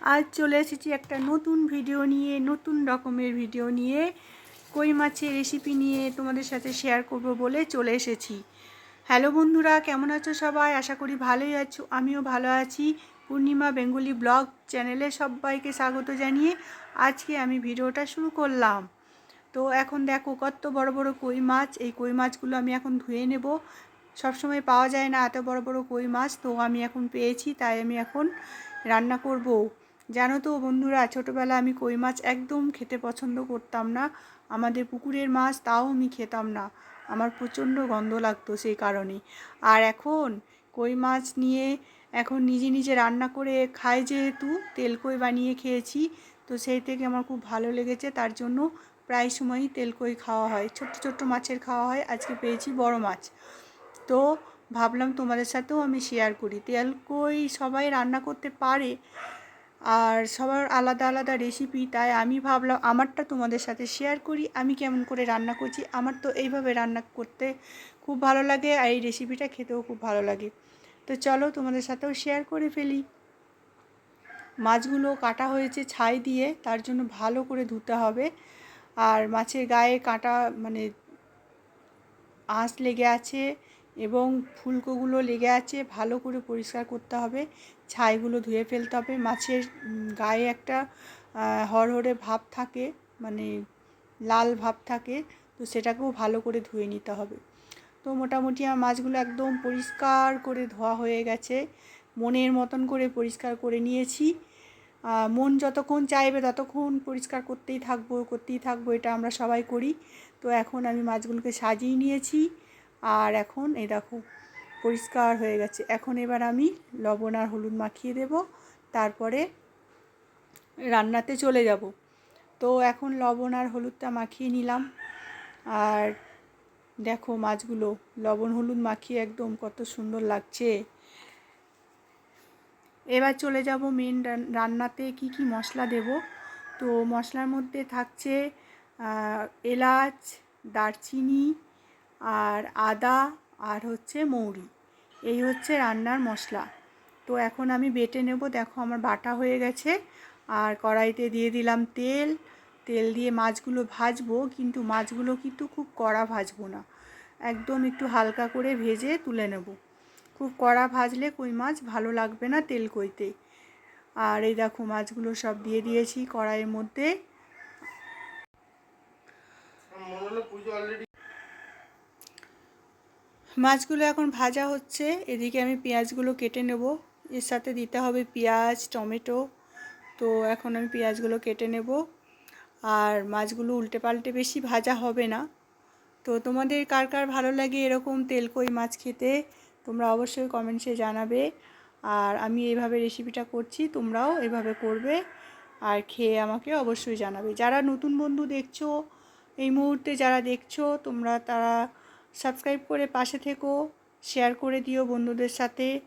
আজ চলে এসেছি একটা নতুন ভিডিও নিয়ে, নতুন রকমের ভিডিও নিয়ে। কই মাছের রেসিপি নিয়ে তোমাদের সাথে শেয়ার করব বলে চলে এসেছি। হ্যালো বন্ধুরা, কেমন আছো সবাই? আশা করি ভালোই আছো, আমিও ভালো আছি। পূর্ণিমা বেঙ্গলি ব্লগ চ্যানেলে সবাইকে স্বাগত জানিয়ে আজকে আমি ভিডিওটা শুরু করলাম। তো এখন দেখো কত বড় বড় কই মাছ, এই কই মাছগুলো আমি এখন ধুয়ে নেব। সবসময় পাওয়া যায় না এত বড় বড় কই মাছ, তো আমি এখন পেয়েছি, তাই আমি এখন রান্না করব। জানো তো বন্ধুরা, ছোটোবেলা আমি কই মাছ একদম খেতে পছন্দ করতাম না। আমাদের পুকুরের মাছ তাও আমি খেতাম না। আমার প্রচণ্ড গন্ধ লাগতো সেই কারণে। আর এখন কই মাছ নিয়ে এখন নিজে নিজে রান্না করে খাই যেহেতু, তেল কই বানিয়ে খেয়েছি, তো সেই থেকে আমার খুব ভালো লেগেছে। তার জন্য প্রায় সময়ই তেল কই খাওয়া হয়। ছোট্ট ছোট্ট মাছের খাওয়া হয়। আজকে পেয়েছি বড় মাছ। তো ভাবলাম তোমাদের সাথেও আমি শেয়ার করি। তেল কই সবাই রান্না করতে পারে। আর সবার আলাদা আলাদা রেসিপি তাই আমি ভাবলাম আমারটা তোমাদের সাথে শেয়ার করি, আমি কেমন করে রান্না করছি, আমার তো এইভাবে রান্না করতে খুব ভালো লাগে আর এই রেসিপিটা খেতেও খুব ভালো লাগে। তো চলো তোমাদের সাথেও শেয়ার করে ফেলি। মাছগুলো কাটা হয়েছে ছাই দিয়ে, তার জন্য ভালো করে ধুতে হবে। আর মাছের গায়ে কাটা মানে আঁশ লেগে আছে এবং ফুলকোগুলো লেগে আছে, ভালো করে পরিষ্কার করতে হবে। ছাইগুলো ধুয়ে ফেলতে হবে। মাছের গায়ে একটা হরহরে ভাব থাকে মানে লাল ভাব থাকে, তো সেটাকেও ভালো করে ধুয়ে নিতে হবে। তো মোটামুটি আমার মাছগুলো একদম পরিষ্কার করে ধোয়া হয়ে গেছে। মনের মতন করে পরিষ্কার করে নিয়েছি। মন যতক্ষণ চাইবে ততক্ষণ পরিষ্কার করতেই থাকব করতেই থাকব, এটা আমরা সবাই করি। তো এখন আমি মাছগুলোকে সাজিয়ে নিয়েছি। আর এখন এই দেখো পরিষ্কার হয়ে গেছে। এখন এবার আমি লবণ আর হলুদ মাখিয়ে দেব। তারপরে রান্নাতে চলে যাব। তো এখন লবণ আর হলুদটা মাখিয়ে নিলাম। আর দেখো মাছগুলো, লবণ হলুদ মাখিয়ে একদম কত সুন্দর লাগছে। এবার চলে যাব মেন রান্নাতে কি কি মশলা দেব। তো মশলার মধ্যে থাকছে এলাচ, দারচিনি, আর আদা, আর হচ্ছে মৌরি। এই হচ্ছে রান্নার মশলা। তো এখন আমি বেটে নেব। দেখো আমার বাটা হয়ে গেছে। আর কড়াইতে দিয়ে দিলাম তেল। তেল দিয়ে মাছগুলো ভাজবো, কিন্তু মাছগুলো কিন্তু খুব কড়া ভাজবো না। একদম একটু হালকা করে ভেজে তুলে নেব। খুব কড়া ভাজলে কই মাছ ভালো লাগবে না তেল কইতে। আর এই দেখো মাছগুলো সব দিয়ে দিয়েছি কড়াইয়ের মধ্যে। মাছগুলো এখন ভাজা হচ্ছে। এদিকে আমি পেঁয়াজগুলো কেটে নেব। এর সাথে দিতে হবে পেঁয়াজ, টমেটো। তো এখন আমি পেঁয়াজগুলো কেটে নেব। আর মাছগুলো উল্টে পাল্টে বেশি ভাজা হবে না। তো তোমাদের কার কার ভালো লাগে এরকম তেলকই মাছ খেতে, তোমরা অবশ্যই কমেন্টসে জানাবে। আর আমি এইভাবে রেসিপিটা করছি, তোমরাও এভাবে করবে। আর খেয়ে আমাকে অবশ্যই জানাবে। যারা নতুন বন্ধু দেখছ, এই মুহূর্তে যারা দেখছ, তোমরা তারা সাবস্ক্রাইব করে পাশে থেকো, শেয়ার করে দিও বন্ধুদের সাথে।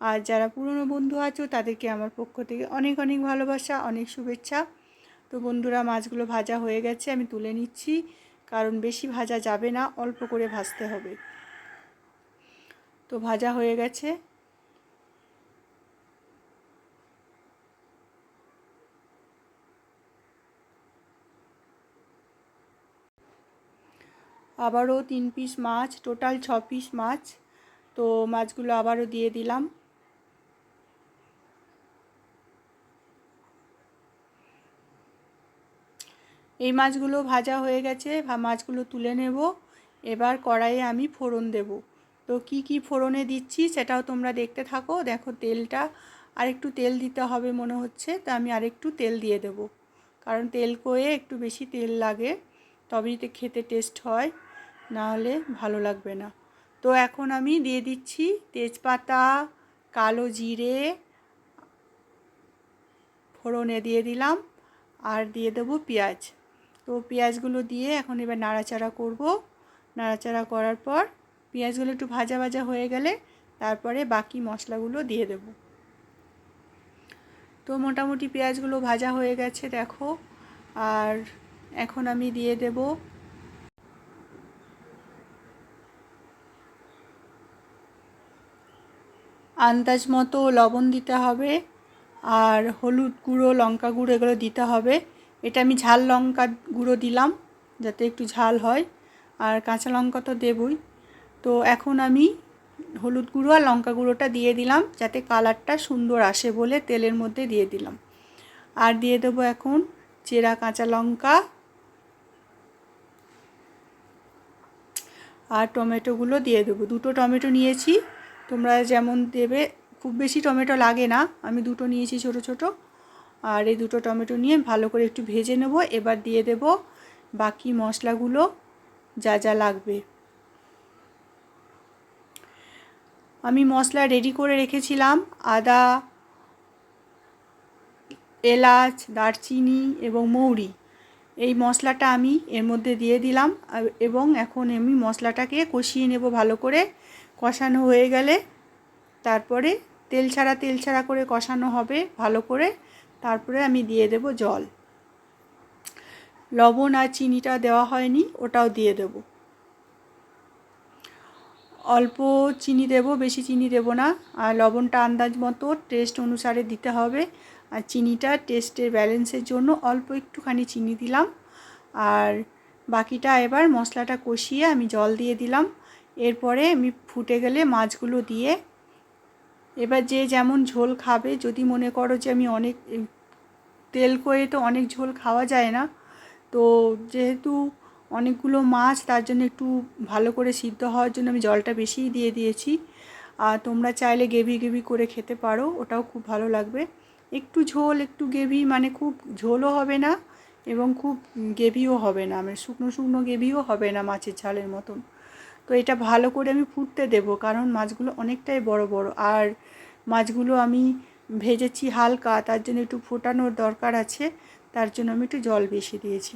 আর যারা পুরনো বন্ধু আছো, তাদেরকে আমার পক্ষ থেকে অনেক অনেক ভালোবাসা, অনেক শুভেচ্ছা। তো বন্ধুরা, মাছগুলো ভাজা হয়ে গেছে, আমি তুলে নিচ্ছি। কারণ বেশি ভাজা যাবে না, অল্প করে ভাজতে হবে। তো ভাজা হয়ে গেছে। আবারও তিন পিস মাছ টোটাল ছ পিস মাছ। তো মাছগুলো আবারও দিয়ে দিলাম। এই মাছগুলো ভাজা হয়ে গেছে মাছগুলো তুলে নেব। এবার কড়াইয়ে আমি ফোড়ন দেব। তো কি কি ফোড়নে দিচ্ছি সেটাও তোমরা দেখতে থাকো। দেখো তেলটা আরেকটু তেল দিতে হবে মনে হচ্ছে, তা আমি আরেকটু তেল দিয়ে দেব। কারণ তেল কয়ে একটু বেশি তেল লাগে, তবেই তো খেতে টেস্ট হয়। না হলে ভালো লাগবে না। তো এখন আমি দিয়ে দিচ্ছি তেজপাতা, কালো জিরে, ফোড়নে দিয়ে দিলাম আর দিয়ে দেবো পেঁয়াজ। তো পেঁয়াজগুলো দিয়ে এখন এবার নাড়াচাড়া করব। নাড়াচাড়া করার পর পেঁয়াজগুলো একটু ভাজা ভাজা হয়ে গেলে তারপরে বাকি মশলাগুলো দিয়ে দেব। তো মোটামুটি পেঁয়াজগুলো ভাজা হয়ে গেছে দেখো। আর এখন আমি দিয়ে দেব আন্দাজ মতো লবণ দিতে হবে আর হলুদ গুঁড়ো, লঙ্কা গুঁড়ো এগুলো দিতে হবে। এটা আমি ঝাল লঙ্কা গুঁড়ো দিলাম যাতে একটু ঝাল হয়। আর কাঁচা লঙ্কা তো দেবই। তো এখন আমি হলুদ গুঁড়ো আর লঙ্কা গুঁড়োটা দিয়ে দিলাম যাতে কালারটা সুন্দর আসে বলে তেলের মধ্যে দিয়ে দিলাম। আর দিয়ে দেবো এখন চেরা কাঁচা লঙ্কা আর টমেটোগুলো দিয়ে দেবো। দুটো টমেটো নিয়েছি। তোমরা যেমন দেবে, খুব বেশি টমেটো লাগে না। আমি দুটো নিয়েছি ছোট ছোট। আর এই দুটো টমেটো নিয়ে ভালো করে একটু ভেজে নেব। এবার দিয়ে দেব বাকি মশলাগুলো, যা যা লাগবে। আমি মশলা রেডি করে রেখেছিলাম। আদা, এলাচ, দারচিনি এবং মৌরি। এই মশলাটা আমি এর মধ্যে দিয়ে দিলাম এবং এখন আমি মশলাটাকে কষিয়ে নেব ভালো করে। কষানো হয়ে গেলে তারপরে তেল ছাড়া তেল ছাড়া করে কষানো হবে ভালো করে। তারপরে আমি দিয়ে দেব জল। লবণ আর চিনিটা দেওয়া হয়নি, ওটাও দিয়ে দেব। অল্প চিনি দেব, বেশি চিনি দেব না, আর লবণটা আন্দাজ মতো টেস্ট অনুসারে দিতে হবে। আর চিনিটা টেস্টের ব্যালেন্সের জন্য অল্প একটুখানি চিনি দিলাম। আর বাকিটা এবার মশলাটা কষিয়ে আমি জল দিয়ে দিলাম। এরপরে আমি ফুটে গেলে মাছগুলো দিয়ে এবার যে যেমন ঝোল খাবে, যদি মনে করো যে আমি অনেক, তেল করে তো অনেক ঝোল খাওয়া যায় না, তো যেহেতু অনেকগুলো মাছ, তার জন্য একটু ভালো করে সিদ্ধ হওয়ার জন্য আমি জলটা বেশিই দিয়ে দিয়েছি। আর তোমরা চাইলে গেভি গেভি করে খেতে পারো, ওটাও খুব ভালো লাগবে। একটু ঝোল, একটু গেভি মানে খুব ঝোলও হবে না এবং খুব গেভিও হবে না মানে শুকনো শুকনো গেভিও হবে না মাছের ঝালের মতন। তো এটা ভালো করে আমি ফুটতে দেব, কারণ মাছগুলো অনেকটাই বড় বড়। আর মাছগুলো আমি ভেজেছি হালকা, তার জন্য একটু ফোটানোর দরকার আছে, তার জন্য আমি একটু জল বেশি দিয়েছি।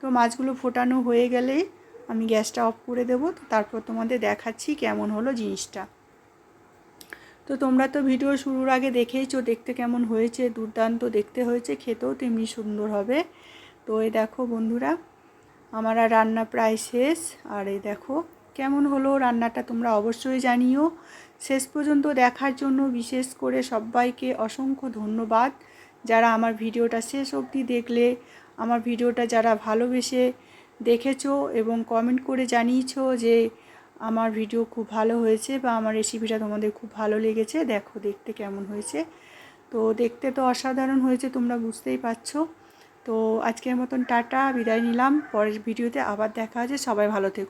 তো মাছগুলো ফোটানো হয়ে গেলে আমি গ্যাসটা অফ করে দেবো তারপর তোমাদের দেখাচ্ছি কেমন হলো জিনিসটা। তো তোমরা তো ভিডিও শুরুর আগে দেখেইছো, দেখতে কেমন হয়েছে, দুর্দান্ত দেখতে হয়েছে, খেতেও তেমনি সুন্দর হবে। তো এই দেখো বন্ধুরা, আমার আর রান্না প্রায় শেষ। আর এই দেখো, কেমন হলো রান্নাটা তোমরা অবশ্যই জানিও। শেষ পর্যন্ত দেখার জন্য বিশেষ করে সবাইকে অসংখ্য ধন্যবাদ। যারা আমার ভিডিওটা শেষ অবধি দেখলে, আমার ভিডিওটা যারা ভালোবেসে দেখেছ এবং কমেন্ট করে জানিয়েছো যে আমার ভিডিও খুব ভালো হয়েছে বা আমার রেসিপিটা তোমাদের খুব ভালো লেগেছে। দেখো দেখতে কেমন হয়েছে। তো দেখতে তো অসাধারণ হয়েছে, তোমরা বুঝতেই পারছ। তো আজকের মতন টাটা, বিদায় নিলাম। পরের ভিডিওতে আবার দেখা আছে সবাই ভালো থেকো।